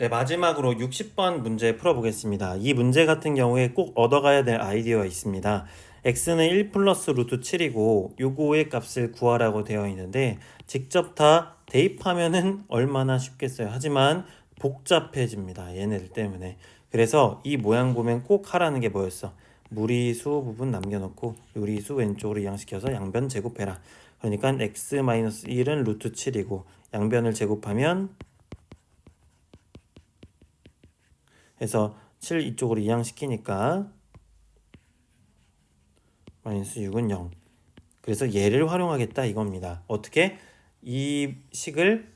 네, 마지막으로 60번 문제 풀어보겠습니다. 이 문제 같은 경우에 꼭 얻어가야 될 아이디어가 있습니다. x는 1 플러스 루트 7이고 요거의 값을 구하라고 되어 있는데 직접 다 대입하면은 얼마나 쉽겠어요. 하지만 복잡해집니다. 얘네들 때문에. 그래서 이 모양 보면 꼭 하라는 게 뭐였어? 무리수 부분 남겨놓고 요리수 왼쪽으로 이항시켜서 양변 제곱해라. 그러니까 x-1은 루트 7이고 양변을 제곱하면 해서 7 이쪽으로 이항시키니까 마이너스 6은 0. 그래서 얘를 활용하겠다 이겁니다. 어떻게? 이 식을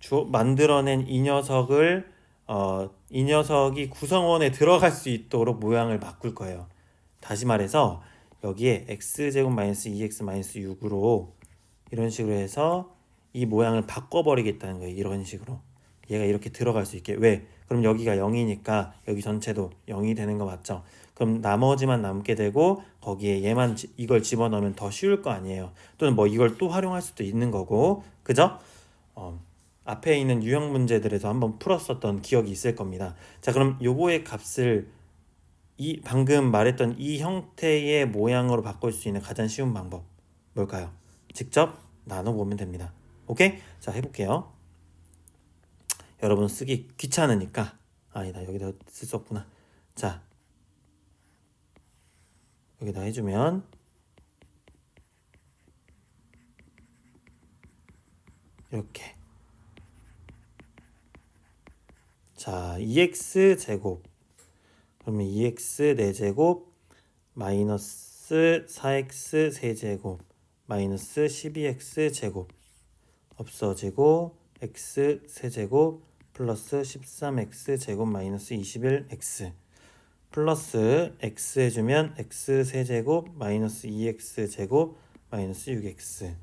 주, 만들어낸 이 녀석을 어, 이 녀석이 구성원에 들어갈 수 있도록 모양을 바꿀 거예요. 다시 말해서 여기에 x제곱 마이너스 2x 마이너스 6으로 이런 식으로 해서 이 모양을 바꿔버리겠다는 거예요. 이런 식으로. 얘가 이렇게 들어갈 수 있게. 왜? 그럼 여기가 0이니까 여기 전체도 0이 되는 거 맞죠? 그럼 나머지만 남게 되고 거기에 얘만 지- 이걸 집어넣으면 더 쉬울 거 아니에요. 또는 뭐 이걸 또 활용할 수도 있는 거고. 그죠? 어, 앞에 있는 유형 문제들에서 한번 풀었었던 기억이 있을 겁니다. 자, 그럼 요거의 값을 이 방금 말했던 이 형태의 모양으로 바꿀 수 있는 가장 쉬운 방법 뭘까요? 직접 나눠 보면 됩니다. 오케이? 자, 해볼게요. 여러분 쓰기 귀찮으니까. 아니다 여기다 쓸 수 없구나. 자, 여기다 해주면. 이렇게. 자 2x 제곱. 그러면 2x 4제곱 마이너스 4x 세제곱 마이너스 12x 제곱. 없어지고 x 세제곱 플러스 13x 제곱 마이너스 21x 플러스 x 해주면 x 세제곱 마이너스 2x 제곱 마이너스 6x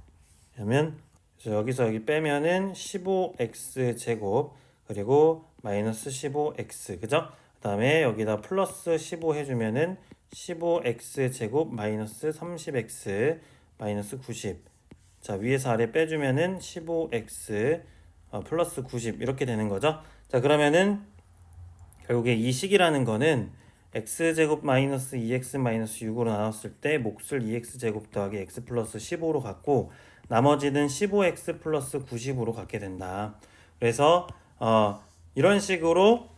그러면 여기서 여기 빼면은 15x 제곱 그리고 마이너스 15x 그죠? 그 다음에 여기다 플러스 15 해주면은 15x 제곱 마이너스 30x 마이너스 90 자 위에서 아래 빼주면은 15x 어, 플러스 90 이렇게 되는 거죠. 자 그러면은 결국에 이 식이라는 거는 x 제곱 마이너스 2x 마이너스 6으로 나눴을 때 몫을 2x 제곱 더하기 x 플러스 15로 갖고 나머지는 15x 플러스 90으로 갖게 된다. 그래서 어, 이런 식으로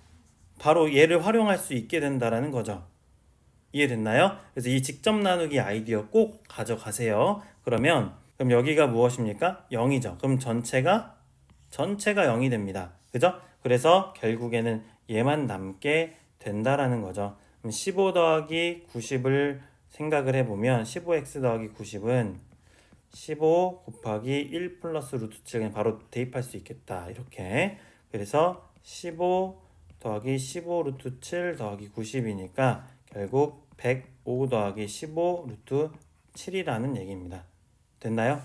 바로 얘를 활용할 수 있게 된다라는 거죠. 이해됐나요? 그래서 이 직접 나누기 아이디어 꼭 가져가세요. 그러면 그럼 여기가 무엇입니까? 0이죠. 그럼 전체가 전체가 0이 됩니다. 그죠? 그래서 결국에는 얘만 남게 된다라는 거죠. 그럼 15 더하기 90을 생각을 해보면 15x 더하기 90은 15 곱하기 1 플러스 루트 7 그냥 바로 대입할 수 있겠다. 이렇게. 그래서 15 더하기 15 루트 7 더하기 90이니까 결국 105 더하기 15 루트 7이라는 얘기입니다. 됐나요?